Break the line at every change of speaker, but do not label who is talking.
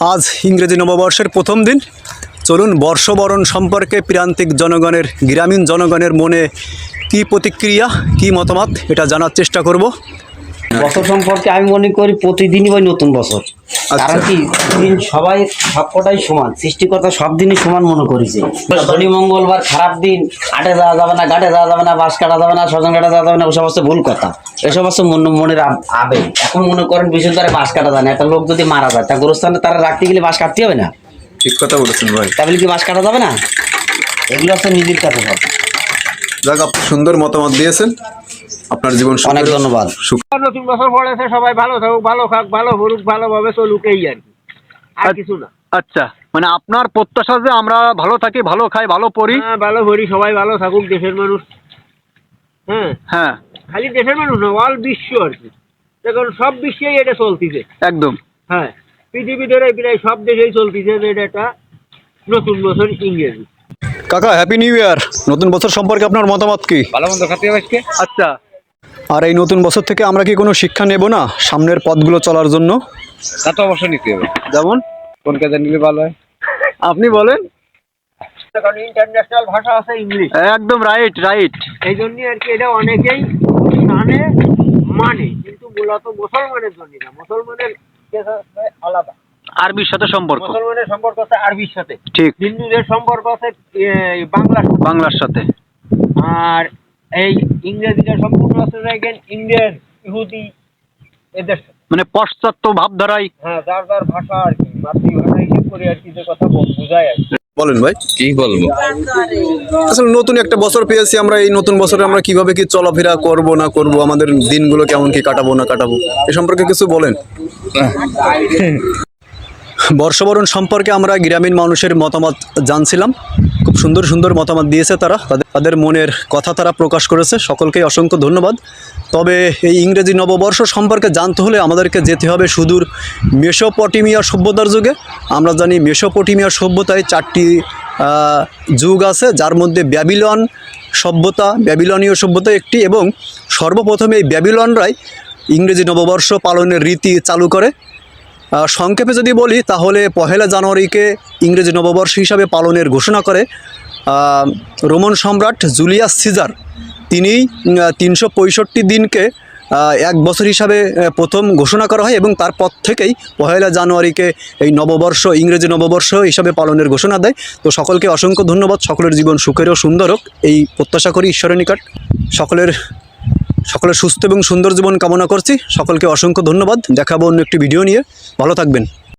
আজ ইংরেজি নববর্ষের প্রথম দিন। চলুন বর্ষবরণ সম্পর্কে প্রান্তিক জনগণের, গ্রামীণ জনগণের মনে কি প্রতিক্রিয়া, কি মতামত, এটা জানার চেষ্টা করব।
বছর সম্পর্কে আমি মনে করি প্রতিদিনই ওই নতুন বছর। কারণ কি দিন সবাই সবকটাই সমান সৃষ্টিকর্তা সব দিনই সমান মনে করেছে শনি মঙ্গলবার খারাপ দিন আটে যাওয়া যাবে না ঘাটে যাওয়া যাবে না বাস কাটা যাবে না সজন কাটা যাওয়া যাবে না ওসব হচ্ছে ভুল কথা। এসব হচ্ছে মন মনের আব- আবেগ। এখন মনে করেন বিশেষ করে বাস কাটা যায় না একটা লোক যদি মারা যায় তা গোরস্থানে তারা রাখতে গেলে বাস কাটতে হবে না?
ঠিক কথা বলেছেন ভাই।
তাহলে কি বাস কাটা যাবে না? এগুলো হচ্ছে নিজের কাছে সব।
যাক আপনি সুন্দর মতামত দিয়েছেন। আপনার জীবন
অনেক ধন্যবাদ।
নতুন বছর পড়েছে সবাই ভালো থাকুক ভালো খাক ভালো করুক ভালোভাবে চলুক এই আর কি। আর কিছু না।
আচ্ছা মানে আপনার প্রত্যাশা যে আমরা ভালো থাকি ভালো খাই ভালো পড়ি?
হ্যাঁ ভালো করি সবাই ভালো থাকুক দেশের মানুষ। হ্যাঁ
হ্যাঁ।
খালি দেশের মানুষ না অল বিশ্ব আর কি। দেখুন সব বিশ্বেই এটা চলতিছে।
একদম।
হ্যাঁ পৃথিবী ধরে প্রায় সব দেশেই চলতিছে যে এটা একটা নতুন বছর ইংরেজি।
কাকা হ্যাপি নিউ ইয়ার নতুন বছর সম্পর্কে আপনার মতামত কি?
ভালো মন্দ খাতে আজকে?
আচ্ছা।
আর এই নতুন বছর থেকে আমরা কি কোনো শিক্ষা নেব না সামনের পথগুলো চলার জন্য?
তা তো অবশ্যই নিতে হবে।
যেমন?
কোন কাজে নিলে ভালো হয়?
আপনি বলেন।
কারণ ইন্টারন্যাশনাল ভাষা আছে ইংলিশ
একদম রাইট রাইট
এই জন্য আর কি এটা অনেকেই জানে মানে। কিন্তু মূলত মুসলমানের জন্য না। মুসলমানের আলাদা।
আরবির সাথে সম্পর্ক।
মুসলমানের সম্পর্ক আছে আরবির সাথে।
ঠিক।
হিন্দুদের সম্পর্ক আছে বাংলার
বাংলার সাথে।
আর এই ইংরেজিটা সম্পূর্ণ আছে দেখেন ইংরেজ ইহুদি এদের
মানে পাশ্চাত্য ভাবধারায়
হ্যাঁ যার যার ভাষা আর কি মাতৃভাষা হিসেব করে আর কি যে কথা বল- বোঝায় আর কি।
বলেন ভাই।
কি বলব?
আসলে নতুন একটা বছর পেয়েছি আমরা এই নতুন বছরে আমরা কীভাবে কি চলাফেরা করব না করব আমাদের দিনগুলো কেমন কি কাটাবো না কাটাবো এ সম্পর্কে কিছু বলেন। বর্ষবরণ সম্পর্কে আমরা গ্রামীণ মানুষের মতামত জানছিলাম। খুব সুন্দর সুন্দর মতামত দিয়েছে তারা। তাদের তাদের মনের কথা তারা প্রকাশ করেছে। সকলকেই অসংখ্য ধন্যবাদ। তবে এই ইংরেজি নববর্ষ সম্পর্কে জানতে হলে আমাদেরকে যেতে হবে সুদূর মেসোপটেমিয়া সভ্যতার যুগে। আমরা জানি মেসোপটেমিয়া সভ্যতায় চারটি যুগ আছে। যার মধ্যে ব্যাবিলন সভ্যতা, ব্যাবিলনীয় সভ্যতা একটি এবং সর্বপ্রথমে এই ব্যাবিলনরাই ইংরেজি নববর্ষ পালনের রীতি চালু করে। সংক্ষেপে যদি বলি, তাহলে পহেলা জানুয়ারিকে ইংরেজি নববর্ষ হিসাবে পালনের ঘোষণা করে রোমান সম্রাট জুলিয়াস সিজার। তিনি তিনশো পঁয়ষট্টি দিনকে এক বছর হিসাবে প্রথম ঘোষণা করা হয় এবং তারপর থেকেই পহেলা জানুয়ারিকে এই নববর্ষ, ইংরেজি নববর্ষ হিসাবে পালনের ঘোষণা দেয়। তো সকলকে অসংখ্য ধন্যবাদ। সকলের জীবন সুখের ও সুন্দর হোক। এই প্রত্যাশা করি ঈশ্বরের নিকট। সকলের সকলের সুস্থ এবং সুন্দর জীবন কামনা করছি। সকলকে অসংখ্য ধন্যবাদ। দেখাবো অন্য একটি ভিডিও নিয়ে। ভালো থাকবেন।